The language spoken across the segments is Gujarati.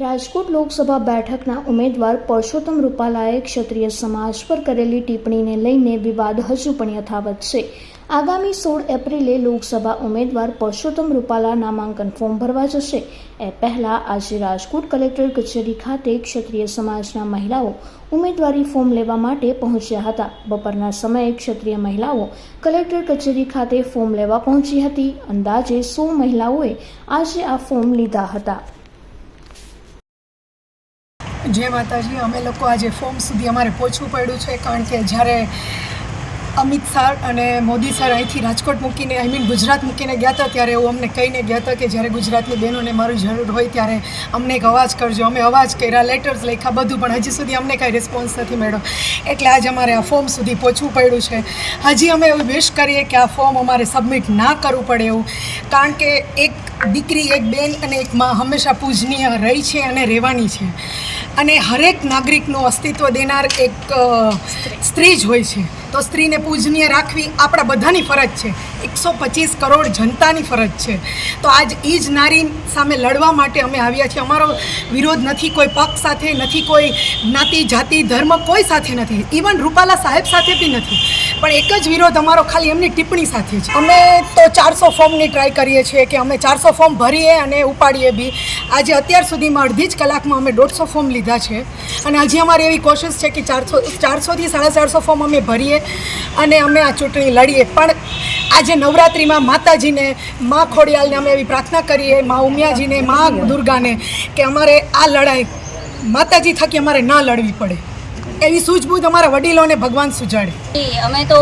રાજકોટ લોકસભા બેઠકના ઉમેદવાર પરસોત્તમ રૂપાલાએ ક્ષત્રિય સમાજ પર કરેલી ટિપ્પણીને લઈને વિવાદ હજુ પણ યથાવત છે. આગામી સોળ એપ્રિલે લોકસભા ઉમેદવાર પરસોત્તમ રૂપાલા નામાંકન ફોર્મ ભરવા જશે. એ પહેલા આજે રાજકોટ કલેક્ટર કચેરી ખાતે ક્ષત્રિય સમાજના મહિલાઓ ઉમેદવારી ફોર્મ લેવા માટે પહોંચ્યા હતા. બપોરના સમયે ક્ષત્રિય મહિલાઓ કલેક્ટર કચેરી ખાતે ફોર્મ લેવા પહોંચી હતી. અંદાજે સો મહિલાઓએ આજે આ ફોર્મ લીધા હતા. જય માતાજી. અમે લોકો આજે ફોર્મ સુધી અમારે પહોંચવું પડ્યું છે કારણ કે જ્યારે અમિત સર અને મોદી સર અહીંથી રાજકોટ મૂકીને આઈ મીન ગુજરાત મૂકીને ગયા હતા. ત્યારે એવું અમને કહીને ગયા હતા કે જ્યારે ગુજરાતની બહેનોને મારી જરૂર હોય ત્યારે અમને એક અવાજ કરજો. અમે અવાજ કર્યા લેટર્સ લખ્યા, બધું પણ હજી સુધી અમને કાંઈ રિસ્પોન્સ નથી મળ્યો. એટલે આજે અમારે આ ફોર્મ સુધી પહોંચવું પડ્યું છે. હજી અમે એવું વિશ કરીએ કે આ ફોર્મ અમારે સબમિટ ના કરવું પડે એવું. કારણ કે એક દીકરી, એક બેન અને એક માં હંમેશા પૂજનીય રહી છે અને રહેવાની છે. અને હરેક નાગરિકનું અસ્તિત્વ દેનાર એક સ્ત્રી જ હોય છે. તો સ્ત્રીને પૂજનીય રાખવી આપણા બધાની ફરજ છે. એકસો પચીસ કરોડ જનતાની ફરજ છે. તો આજ એ જ નારી સામે લડવા માટે અમે આવ્યા છીએ. અમારો વિરોધ નથી કોઈ પક્ષ સાથે, નથી કોઈ જ્ઞાતિ, જાતિ, ધર્મ કોઈ સાથે નથી. ઇવન રૂપાલા સાહેબ સાથે બી નથી. પણ એક જ વિરોધ અમારો ખાલી એમની ટિપ્પણી સાથે છે અમે તો ચારસો ફોર્મની ટ્રાય કરીએ છીએ કે અમે ચારસો ફોર્મ ભરીએ અને ઉપાડીએ બી. આજે અત્યાર સુધીમાં અડધી જ કલાકમાં અમે દોઢસો ફોર્મ લીધા છે. અને હજી અમારી એવી કોશિશ છે કે ચારસો, ચારસોથી સાડા ચારસો ફોર્મ અમે ભરીએ અને અમે આ ચૂંટણી લડીએ. પણ આજે નવરાત્રિમાં માતાજીને, મા ખોડિયાલને અમે એવી પ્રાર્થના કરીએ, મા ઉમિયાજીને, મા દુર્ગાને કે અમારે આ લડાઈ માતાજી થકી અમારે ના લડવી પડે. એવી સૂઝબૂઝ અમારા વડીલોને ભગવાન સુજાડે. અમે તો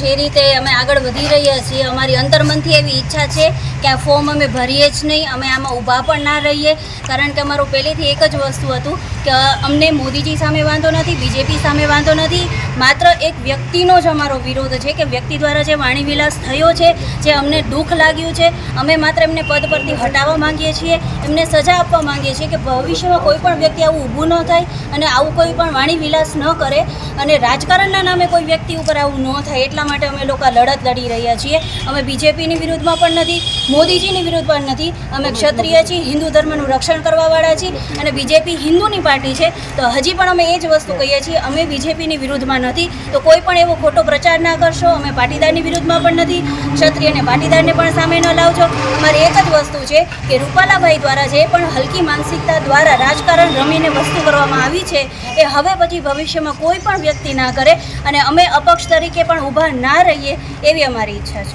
જે રીતે અમે આગળ વધી રહ્યા છીએ, અમારી અંતર્મનથી એવી ઈચ્છા છે કે આ ફોર્મ અમે ભરીએ જ નહીં, અમે આમાં ઊભા પણ ના રહીએ. કારણ કે અમારું પહેલેથી એક જ વસ્તુ હતું કે અમને મોદીજી સામે વાંધો નથી, બીજેપી સામે વાંધો નથી. માત્ર એક વ્યક્તિનો જ અમારો વિરોધ છે કે વ્યક્તિ દ્વારા જે વાણીવિલાસ થયો છે, જે અમને દુઃખ લાગ્યું છે, અમે માત્ર એમને પદ પરથી હટાવવા માંગીએ છીએ, એમને સજા આપવા માંગીએ છીએ કે ભવિષ્યમાં કોઈ પણ વ્યક્તિ આવું ઊભું ન થાય અને આવું કોઈ પણ વાણીવિલાસ ન કરે અને રાજકારણના નામે કોઈ વ્યક્તિ ઉપર આવું ન થાય એટલા માટે અમે લોકો લડત લડી રહ્યા છીએ. અમે બીજેપીની વિરુદ્ધમાં પણ નથી, મોદીજીની વિરુદ્ધ પણ નથી. અમે ક્ષત્રિય છીએ, હિન્દુ ધર્મનું રક્ષણ કરવાવાળા છીએ અને બીજેપી હિન્દુની પાર્ટી છે. તો હજી પણ અમે એ જ વસ્તુ કહીએ છીએ, અમે બીજેપીની વિરુદ્ધમાં નથી. તો કોઈ પણ એવો ખોટો પ્રચાર ના કરશો, અમે પાટીદારની વિરુદ્ધમાં પણ નથી. ક્ષત્રિય અને પાટીદારને પણ સામે ન લાવજો. અમારી એક જ વસ્તુ છે કે રૂપાલાભાઈ દ્વારા જે પણ હલકી માનસિકતા દ્વારા રાજકારણ રમીને વસ્તુ કરવામાં આવી છે, એ હવે પછી ભવિષ્યમાં કોઈ પણ વ્યક્તિ ના કરે અને અમે અપક્ષ તરીકે પણ ઊભા ના રહીએ એવી અમારી ઈચ્છા છે.